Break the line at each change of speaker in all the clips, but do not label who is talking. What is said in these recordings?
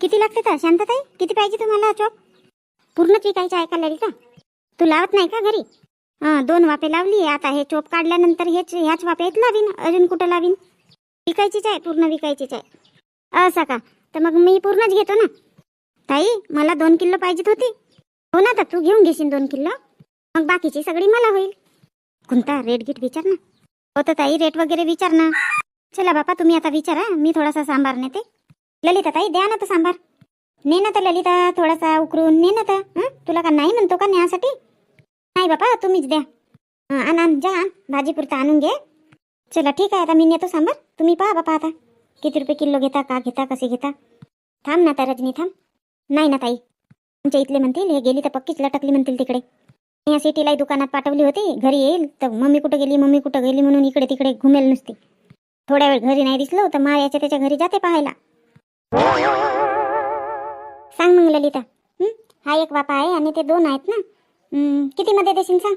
किती लागते तर? शांतताई किती पाहिजे तुम्हाला चोप? पूर्णच विकायचं आहे का? ललिता तू लावत नाही का घरी? हां दोन वाफे लावली आता हे चोप काढल्यानंतर हेच ह्याच वाफ्यात लावीन अजून? कुठं लावीन? विकायचीच आहे पूर्ण विकायचीच आहे. असं का? तर मग मी पूर्णच घेतो ना? ताई मला दोन किलो पाहिजेत होती. हो ना तर तू घेऊन घेशील दोन किलो. मग बाकीची सगळी मला होईल. कोणता? रेट गिट विचार ना. हो तर ताई रेट वगैरे विचार ना. चला बापा तुम्ही आता विचारा. मी थोडासा सांभार नेते. ललिता ताई द्या ना तर सांबार. ने ना तर ललिता थोडासा उकरून ने ना तर तुला का नाही म्हणतो का न्यासाठी? नाही बापा तुम्हीच द्या. आण आण जा आण. भाजीपुरता आणून घे. चला ठीक आहे आता मी नेतो सांबार. तुम्ही पहा बापा आता. किती रुपये किलो घेता का घेता कसे घेता? थांब ना तर रजनी थांब. नाही ना ताई. आमच्या इथले म्हणतील हे गेली तर पक्कीच लटकली म्हणतील तिकडे. या सिटीलाही दुकानात पाठवली होती. घरी येईल तर मम्मी कुठं गेली मम्मी कुठं गेली म्हणून इकडे तिकडे घुमेल नुसती. थोड्या वेळ घरी नाही दिसलो तर मा याच्या त्याच्या घरी जाते पाहायला. सांग मग ललिता. हा? एक बापा आहे आणि ते दोन आहेत ना. कितीमध्ये देशील सांग.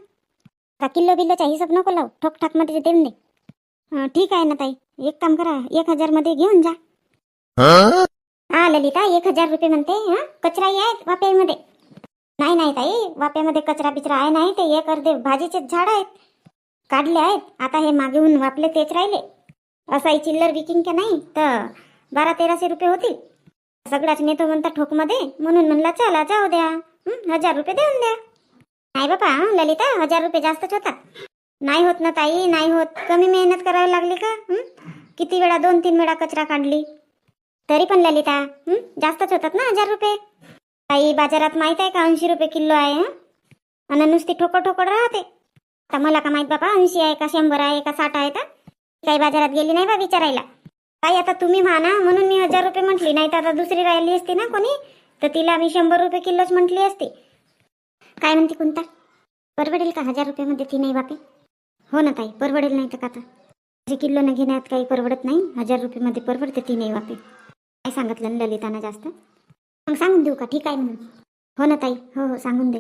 का किलो बिल्लोचा हिशोब नको लावू. ठोक ठाकमध्ये देऊन दे. ठीक आहे ना ताई. एक काम करा एक हजारमध्ये घेऊन जा. हा ललिता एक हजार रुपये म्हणते. हा कचराही आहे वाप्यामध्ये. नाही नाही ताई वाप्यामध्ये कचरा बिचरा आहे नाही ते एक अर्धे भाजीचे झाड आहेत. काढले आहेत. आता हे मागेहून वापले तेच राहिले. असाही चिल्लर विकिंग का नाही? तर बारा तेराशे रुपये होतील सगळ्याच नेतो म्हणता ठोकमध्ये म्हणून म्हणला चला जाऊ द्या. हजार रुपये देऊन द्या. नाही बापा ललिता हजार रुपये जास्तच होतात. नाही होत ना ताई नाही होत. कमी मेहनत करावी लागली का? किती वेळा दोन तीन वेळा कचरा काढली. तरी पण ललिता जास्तच होतात ना हजार रुपये? ताई बाजारात माहीत आहे का ऐंशी रुपये किलो आहे आणि नुसती ठोकड ठोकड राहते. आता मला का माहीत बाबा ऐंशी आहे का शंभर आहे का साठ आहे का? काही बाजारात गेली नाही बा विचारायला. ताई आता तुम्ही म्हणा म्हणून मी हजार रुपये म्हटली. नाही तर आता दुसरी राहिली असती ना कोणी तर तिला मी शंभर रुपये किलोच म्हटली असती. काय म्हणते कोणता परवडेल का हजार रुपयामध्ये ती नाही बापे? हो ना ताई परवडेल नाही तर का आता? जे न घेण्यात काही परवडत नाही. हजार रुपयामध्ये परवडते ती नाही बापे. काय सांगितलं ललिताना जास्त? मग सांगून देऊ का? ठीक आहे म्हणून. हो ना ताई हो हो सांगून दे.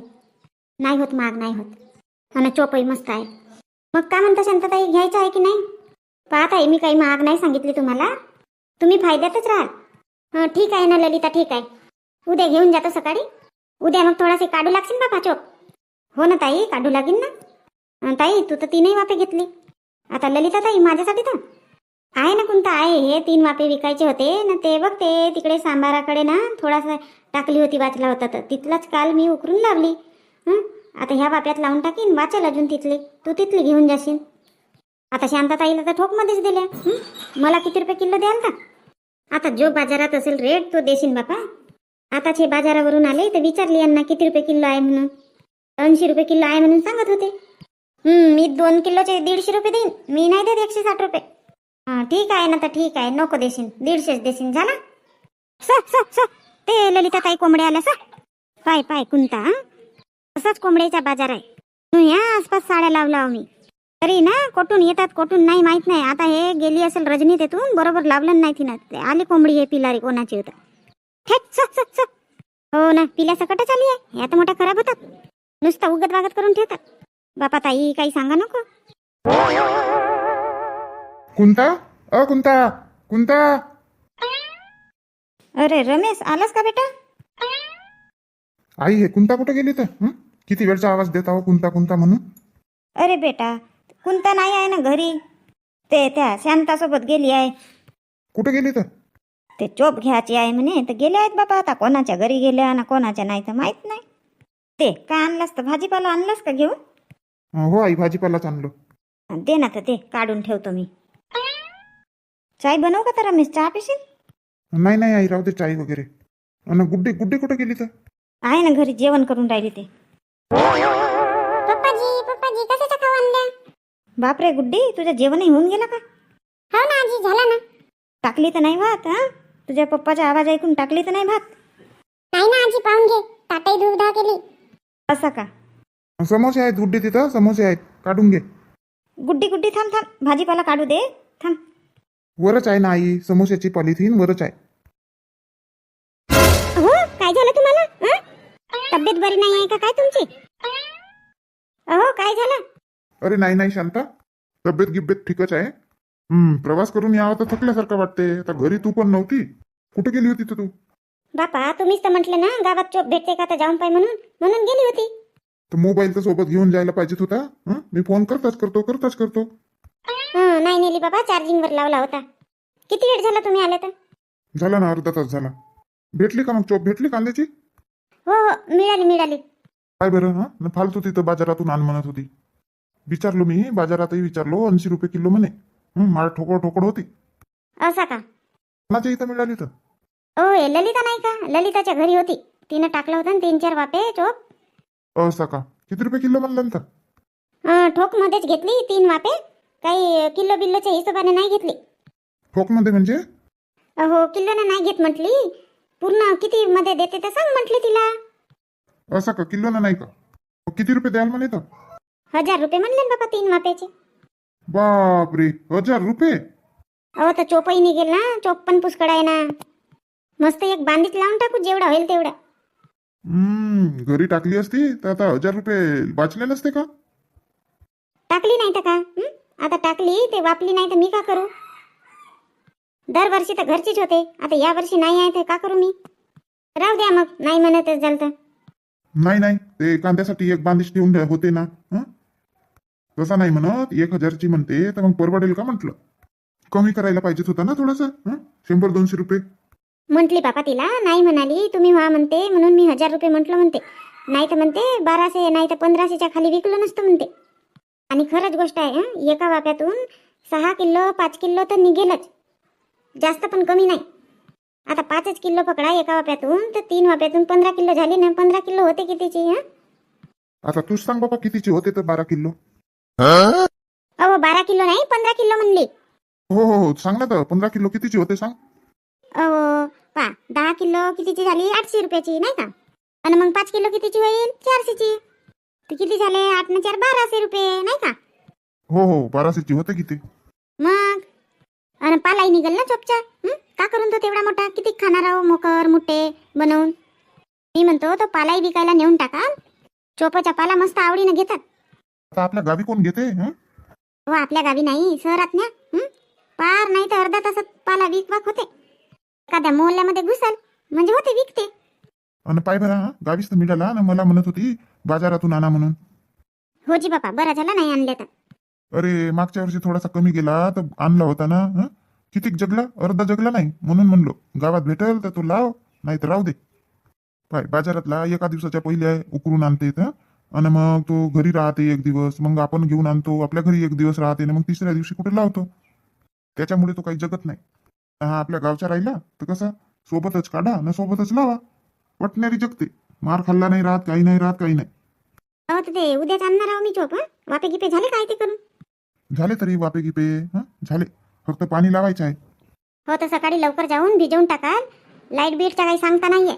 नाही होत माग नाही होत. आणि चोपही मस्त आहे. मग काय म्हणता शांतताई घ्यायचं आहे की नाही? पाहत आहे मी काही महाग नाही सांगितली तुम्हाला. तुम्ही फायद्यातच राहाल. ठीक आहे ना ललिता ठीक आहे. उद्या घेऊन जातो सकाळी. उद्या मग थोडासे काढू लागशील बाबा चोप. हो ना ताई काढू लागेल ना. अं, ताई तू तर तीनही वापे घेतली. आता ललिता ताई माझ्यासाठी तर. आहे ना कोणता? आहे हे तीन वापे विकायचे होते. ना ते बघ ते तिकडे सांबाराकडे ना थोडासा टाकली होती वाचला होता तर. तिथलाच काल मी उकरून लावली. हं आता ह्या वाप्यात लावून टाकीन. वाचेल अजून तिथले. तू तिथली घेऊन जाशील. आता शांताताईला तर ठोकमध्येच दिल्या. हं? मला किती रुपये किलो द्याल का? आता जो बाजारात असेल रेट तो देशील बापा. आताच हे बाजारावरून आले तर विचारले यांना किती रुपये किलो आहे म्हणून. ऐंशी रुपये किलो आहे म्हणून सांगत होते. हं, मी दोन किलोचे दीडशे रुपये देईन. मी नाही देत एकशे साठ रुपये. हां ठीक आहे ना तर ठीक आहे. नको देशील. दीडशेच देशील. झाला? स स स. ते ललिता ताई कोंबड्या आल्या स. पाय पाय कुंता हं? असाच कोंबड्याचा बाजार आहे. तू या आसपास साड्या लावला मी. तरी ना कोठून येतात कोठून नाही माहीत नाही. आता हे गेली असेल रजनी तेथून बरोबर लावलं नाही तिनं. ते आली कोंबडी हे पिलारी कोणाची होतं थेट स स स हो ना पिल्या सकटच आली आहे. या तर मोठ्या खराब होतात. नुसतं उगत वागत करून ठेवतात. बापा ताई काही सांगा नको.
कुंता? अ कुंता? कुंता?
अरे रमेश आलास का बेटा?
आई हे कुंता कुठे गेली तर? हं? किती वेळचा आवाज देत आहो कुंता कुंता म्हणून?
अरे बेटा कोणता नाही आहे ना घरी? ते त्या शांतासोबत गेली आहे.
कुठे गेली तर?
ते चोप घ्यायची आहे म्हणे. तर गेले आहेत बाबा आता. कोणाच्या घरी गेल्या ना कोणाच्या नाही तर माहीत नाही. ते काय आणलास तर भाजीपाला आणलास का घेऊन?
हो आई भाजीपालाच आणलो.
दे ना तर ते काढून ठेवतो मी. चाय बनवू का तर रमेश? चहा पिशील?
नाही नाही आई राहू दे चाई वगैरे. आणि गुड्डे गुड्डे कुठे गेली तर?
आहे ना घरी जेवण करून राहिली ते. बापरे गुड्डी तुझं जेवणही होऊन गेलं का?
हो ना आजी झाला ना.
टाकली तर नाही भात हा? तुझ्या पप्पाचा आवाज ऐकून टाकली तर नाही भात?
नाही ना आजी पाहून घे. ताटाई धाव केली.
असा का?
समोसे आहेत गुड्डे तिथं समोसे आहेत. काढून घे.
गुड्डी गुड्डी थांब थांब. भाजीपाला काढू दे. थांब.
वरच आहे ना आई समोस्याची पॉलिथिन वरच आहे.
हो काय झालं तुम्हाला हं? तब्येत बरी नाही आहे का? काय तुमची? अहो काय झालं?
अरे नाही नाही शांता. तब्येत गिब्येत ठीकच आहे. हम्म प्रवास करून यावं तर थकल्यासारखं वाटते आता घरी तू पण नव्हती. कुठे गेली होती तर तू?
बापा तुम्हीच तर म्हटले ना गावात चोप भेटते का तर जाऊन पाय म्हणून. म्हणून गेली होती.
तर मोबाईल तर सोबत घेऊन जायला पाहिजेत होता. हं? मी फोन करताच करतो करताच करतो.
हं, नाही नेली बाबा चार्जिंगवर लावला होता. किती वेळ झाला तुम्ही आले तर?
झाला ना अर्धा तास झाला. भेटली का मग चोप भेटली कांद्याची?
हो हो मिळाली मिळाली.
काय बरं हा? फालतू तिथं बाजारातून आण म्हणत होती. विचारलो मी बाजारातही विचारलो ऐंशी रुपये किलो म्हणे. माळ ठोकळ ठोकळ होती.
असा का?
कोणाच्या इथं मिळाली तर
ओ हे ललिता नाही का? ललिताच्या घरी होती. तिनं टाकलं होतं ना तीन चार वापे चोप.
असा का? किती रुपये किलो म्हणलं तर
ठोक मध्येच घेतली तीन वापे. काही किलो बिल्लोच्या हिशोबाने नाही घेतली.
ठोकमध्ये म्हणजे?
हो किलोने नाही घेत म्हटली. पूर्ण किती मध्ये देते ते सांग म्हटली तिला.
असा का? किलोनं नाही का? मग किती रुपये द्याल म्हणे तर
हजार रुपये म्हणले ना बाबा तीन वाप्याचे
बापरे हजार रुपये?
अहो तर चोपही निघेल ना चोप पण पुष्कळ आहे ना मस्त एक बांधीत लावून टाकू जेवढा होईल तेवढा.
हम्म घरी टाकली असती तर आता हजार रुपये वाचले नसते का?
टाकली नाही तर का? हं? आता टाकली ते वापली नाही तर मी का करू? दरवर्षी तर घरचीच होते आता या वर्षी नाही आहे तर का करू मी? राहू द्या मग नाही म्हणतच झालं तर.
नाही नाही ते कांद्यासाठी एक बांधिश ठेवून होते ना हं? तसा नाही म्हणत एक हजारची म्हणते तर मग परवडेल का म्हटलं? कमी करायला पाहिजेत होता ना थोडस शंभर दोनशे रुपये.
म्हटली बापा तिला नाही म्हणाली तुम्ही व्हा म्हणते म्हणून मी हजार रुपये म्हटलं म्हणते. नाही तर म्हणते बाराशे नाही तर पंधराशेच्या खाली विकलं नसतं म्हणते. आणि खरंच गोष्ट आहे हं, एका वाप्यातून सहा किलो पाच किलो तर निघेलच. जास्त पण कमी नाही. आता पाचच किलो पकडा एका वाप्यातून तर तीन वाप्यातून पंधरा किलो झाली ना पंधरा किलो होते कितीची हं?
आता तूच सांग बाबा कितीचे होते तर बारा किलो?
अहो बारा किलो नाही पंधरा किलो म्हणली.
हो हो हो सांग ना तर पंधरा किलो कितीचे होते सांग.
अहो पा दहा किलो कितीची झाली? आठशे रुपयाची नाही का? आणि मग पाच किलो कितीची होईल? चारशेची. तर किती झाले? आठ न चार बाराशे रुपये नाही का?
हो हो बाराशेची होते किती?
मग? आणि पालाही निघल ना चोपचा हं? का करून तो तेवढा मोठा? किती खाणार आहो मोकर मुठे बनवून? मी म्हणतो तो पालाही विकायला नेऊन टाका चोपाचा पाला मस्त आवडीनं घेतात.
आता आपल्या गावी कोण घेते हं?
हो आपल्या गावी नाही शहरात हं? पार नाही तर अर्धा तासात पाला विक वाक होते एखाद्या मोहल्ल्यामध्ये घुसाल म्हणजे होते विकते
आणि पाय बरा हं? गावीच तर मिळाला ना मला म्हणत होती बाजारातून आणा म्हणून
हो जी बापा बरा झाला नाही आणले तर
अरे मागच्या वर्षी थोडासा कमी गेला तर आणला होता ना हं? किती जगला अर्धा जगला नाही म्हणून म्हणलो गावात भेटेल तर तो लाव नाही तर राहू दे पाय बाजारातला एका दिवसाच्या पहिले उकरून आणते इथं आणि मग तो घरी राहते एक दिवस. मग आपण घेऊन आणतो. आपल्या घरी एक दिवस राहते ना मग तिसऱ्या दिवशी कुठे लावतो? त्याच्यामुळे तो काही जगत नाही. हा आपल्या गावच्या राहिला तर कसं? सोबतच काढा ना सोबतच लावा. पटणारी जगते. मार खाल्ला नाही राहत काही नाही राहत काही नाही.
अहो तर ते उद्याच आणणार आहो मी चोप हं? वापे गिपे झाले काय ते करून?
झाले तरी वापे गिपे हं? झाले. फक्त पाणी लावायचं आहे.
हो तर सकाळी लवकर जाऊन भिजवून टाकाल. लाइट बीटचा काही सांगता नाहीये.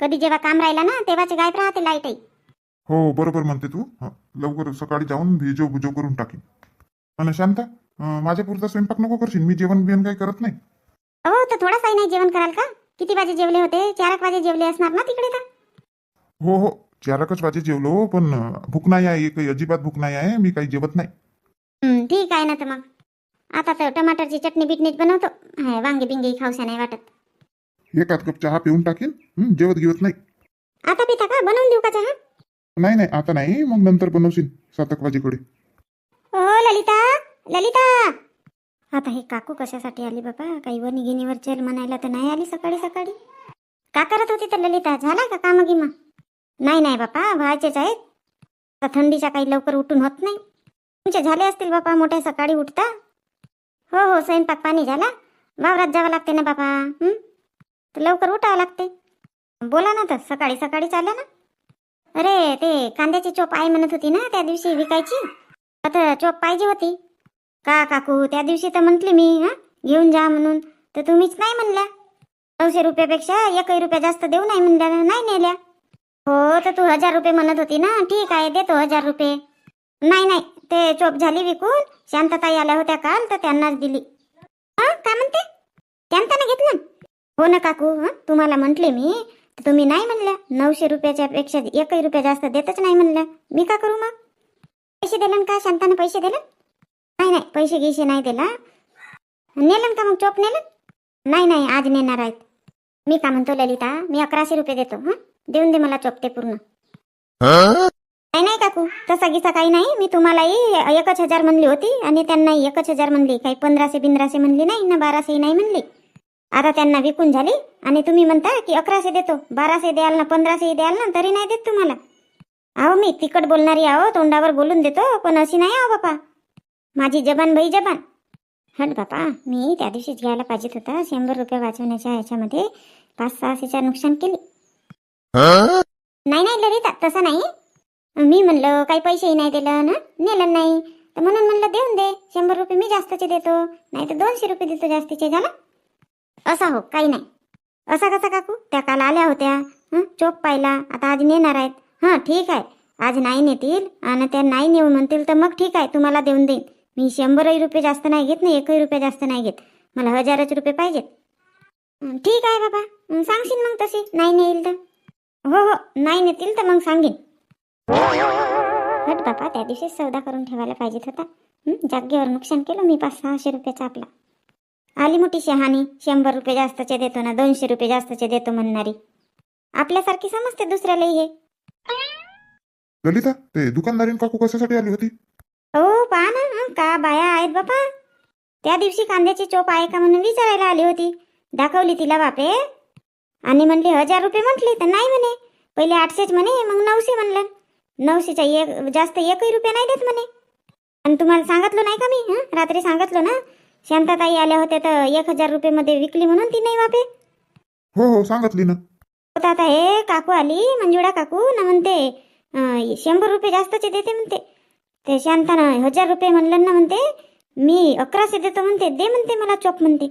कधी जेव्हा काम राहिला ना तेव्हाच गायब राहते लाईटही.
हो बरोबर म्हणते तू. हं, लवकर सकाळी जाऊन भिजो भुजो करून टाकीन. आणि शांता अं, माझ्या पुरता स्वयंपाक नको करशील मी जेवण बिवण काही करत नाही.
हो तर थोडासाही नाही जेवण कराल का? किती वाजे जेवले होते? चार एक वाजे जेवले असणार ना तिकडे तर?
हो हो चारकच वाजे जेवलो पण अं, भूक नाही आहे काही अजिबात भूक नाही आहे मी काही जेवत नाही.
हं, ठीक आहे ना तर मग. आता तर टमाटरची चटणी बिटणीच बनवतो. हाय, वांगे बिंगे खाऊशा नाही वाटत.
एकाच कप चहा पिऊन टाकीन हं, जेवत गिवत नाही.
आता पिता का? बनवून देऊ का चहा?
नाही नाही आता नाही मग नंतर बनवशील सात एक वाजेकडे
हो ललिता ललिता. आता हे काकू कशासाठी आली बाबा? काही वणी गिनीवर चल म्हणायला तर नाही आली सकाळी सकाळी. का करत होती तर ललिता? झाला का काम गिमा नाही नाही बापा व्हायचेच आहेत. आता थंडीच्या काही लवकर उठून होत नाही. तुमचे झाले असतील बापा मोठ्या सकाळी उठता? हो हो स्वयंपाक पाणी झाला. वावरात जावं लागते ना बापा हं? तर लवकर उठावं लागते. बोला ना तर सकाळी सकाळी चालल्या ना. अरे ते कांद्याची चोप आई म्हणत होती ना त्या दिवशी विकायची? आता चोप पाहिजे होती. का काकू त्या दिवशी तर म्हटली मी हा घेऊन जा म्हणून. तर तुम्हीच नाही म्हणल्या. नऊशे रुपयापेक्षा एकही रुपया जास्त देऊ नाही म्हणल्या नाही नेल्या. हो तर तू हजार रुपये म्हणत होती ना. ठीक आहे देतो हजार रुपये. नाही नाही ते चोप झाली विकून शांतताई आल्या होत्या काल तर त्यांनाच दिली. हा काय म्हणते? शांताने घेतलं? हो ना काकू हा तुम्हाला म्हटले मी तुम्ही नाही म्हणल्या नऊशे रुपयाच्या पेक्षा एकही रुपया जास्त देतच नाही म्हणल्या मी का करू मग? पैसे दिले का? शांतानं पैसे दिले? नाही नाही पैसे गिसे नाही दिला. नेलं का मग चोप नेलं? नाही नाही आज नेणार आहेत. मी का म्हणतो ललिता मी अकराशे रुपये देतो हा? देऊन दे मला चोपते पूर्ण. नाही नाही काकू तसा गिसा काही नाही. मी तुम्हालाही एकच हजार म्हणली होती आणि त्यांनाही एकच हजार म्हणली. काही पंधराशे बिंद्राशे म्हणली नाही ना बाराशे नाही म्हणली. आता त्यांना विकून झाली आणि तुम्ही म्हणता की अकराशे देतो बाराशे द्याल ना पंधराशे द्याल ना तरी नाही देत तुम्हाला. अहो मी तिकट बोलणारी आहो तोंडावर बोलून देतो पण अशी नाही आहो बापा. माझी जबान बाई जबान. हट बापा मी त्या दिवशीच घ्यायला पाहिजेत होता. शंभर रुपये वाचवण्याच्या ह्याच्यामध्ये पाच सहाशेच्या नुकसान केली. नाही नाही ललिता तसं नाही. मी म्हणलं काही पैसेही नाही दिलं ना? नेलं नाही. तर म्हणून म्हणलं देऊन दे. शंभर रुपये मी जास्तचे देतो. नाही तर दोनशे रुपये देतो जास्तीचे झाला? असा हो काही नाही. असा कसा काकू? त्या काल आल्या होत्या. चोप पाहिला. आता आज नेणार आहेत. हां ठीक आहे. आज नाही नेतील आणि त्या नाही नेऊ म्हणतील तर मग ठीक आहे तुम्हाला देऊन देईन. मी शंभरही रुपये जास्त नाही घेत नाही एकही रुपये जास्त नाही घेत. मला हजारच रुपये पाहिजेत. ठीक आहे बाबा. सांगशील मग तशी. नाही नेईल तर. हो हो. नाही नेतील तर मग सांगेन. हट बापा त्या दिवशीच सौदा करून ठेवायला पाहिजेत होता. जागेवर नुकसान केलं मी पाच सहाशे रुपयाचा आपला. आली मोठी शहाणी. शंभर रुपये जास्तचे देतो ना दोनशे रुपये जास्तचे देतो म्हणणारी. आपल्यासारखी समजते दुसऱ्यालाही हे.
ललिता ते दुकानदारीन काकू कशासाठी आली होती?
हो पहा ना हं, का बाया आहेत बापा. त्या दिवशी कांद्याची चोप आहे का म्हणून विचारायला आली होती. दाखवली तिला बापे. आणि म्हणली हजार रुपये म्हटली तर नाही म्हणे. पहिले आठशेच म्हणे मग नऊशे म्हणलं. नऊशेच्या एक जास्त एकही रुपये नाही देत म्हणे. आणि तुम्हाला सांगितलं नाही का मी हं? रात्री सांगितलं ना शांताताई आल्या होत्या तर एक हजार रुपये मध्ये विकली म्हणून ती नाही बापे
हो हो सांगितली ना.
तर आता हे काकू आली मंजुळा काकू ना म्हणते अं, शंभर रुपये जास्तचे देते म्हणते. ते शांतानं हजार रुपये म्हणलं ना म्हणते मी अकराशे देतो म्हणते दे म्हणते मला चोप म्हणते.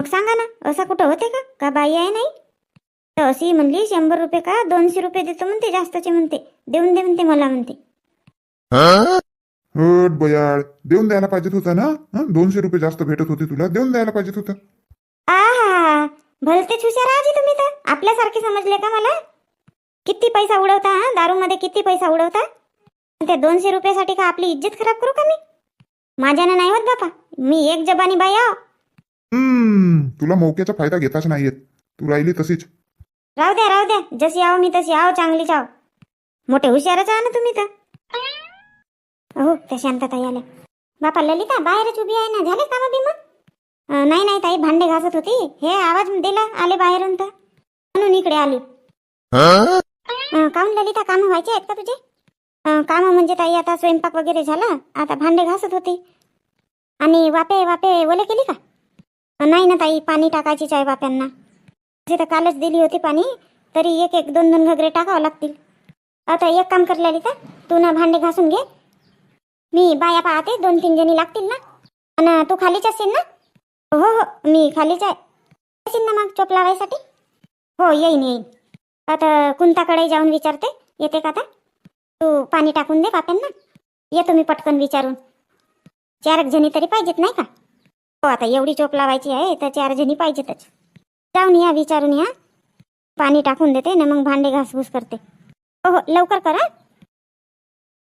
मग सांगा ना असं कुठं होते का? का बाई आहे नाही? तर अशी म्हणली शंभर रुपये का दोनशे रुपये देतो म्हणते जास्तचे म्हणते देऊन दे म्हणते मला म्हणते.
हट बयाळ. देऊन द्यायला पाहिजेत होता ना? हं? दोनशे रुपये जास्त भेटत होते तुला. देऊन द्यायला पाहिजेत होतं.
आहा. भलतेच हुशार आजी तुम्ही तर. आपल्यासारखे समजले का मला? किती पैसा उडवता हा? दारूमध्ये किती पैसा उडवता? त्या दोनशे रुपयासाठी का आपली इज्जत खराब करू का मी? माझ्यानं नाही होत बापा. मी एक जबानी बाई आहो.
हम्म. तुला मौक्याचा फायदा घेताच नाही येत तू राहिली तशीच.
राहू द्या राहू द्या. जशी आहो मी तशी. आहो चांगलीच आहो. मोठे हुशारच आहा ना तुम्ही तर. हो त्या शांतताई आल्या. बापा ललिता बाहेरच उभी आहे ना? झाले कामं बिमं अं, नाही नाही ताई भांडे घासत होती. हे आवाज दिला आले बाहेरून तर. म्हणून इकडे आली. काहून ललिता कामं व्हायचे आहेत का तुझे? कामं म्हणजे ताई आता स्वयंपाक वगैरे झाला. आता भांडे घासत होती. आणि वापे वापे ओले केली का? नाही ना ताई पाणी टाकायचीच आहे वाप्यांना. तशी तर कालच दिली होती पाणी. तरी एक एक दोन दोन घगरे टाकावं लागतील. आता एक काम कर ललिता तू ना भांडे घासून घे. मी बाया पाहते, दोन तीन जणी लागतील ना. आणि तू खालीच असेल ना? हो हो, मी खालीच आहे. येशील ना मग चोप लावायसाठी? हो, येईन येईन. आता कुंताकडे जाऊन विचारते. येते का आता? तू पाणी टाकून दे पाप्यांना येतो मी पटकन विचारून. चार जणी तरी पाहिजेत, नाही का? हो, आता एवढी चोप लावायची आहे, तर चार जणी पाहिजेतच. जाऊन या, विचारून या. पाणी टाकून देते, ना मग भांडे घासघूस करते. हो हो, लवकर करा.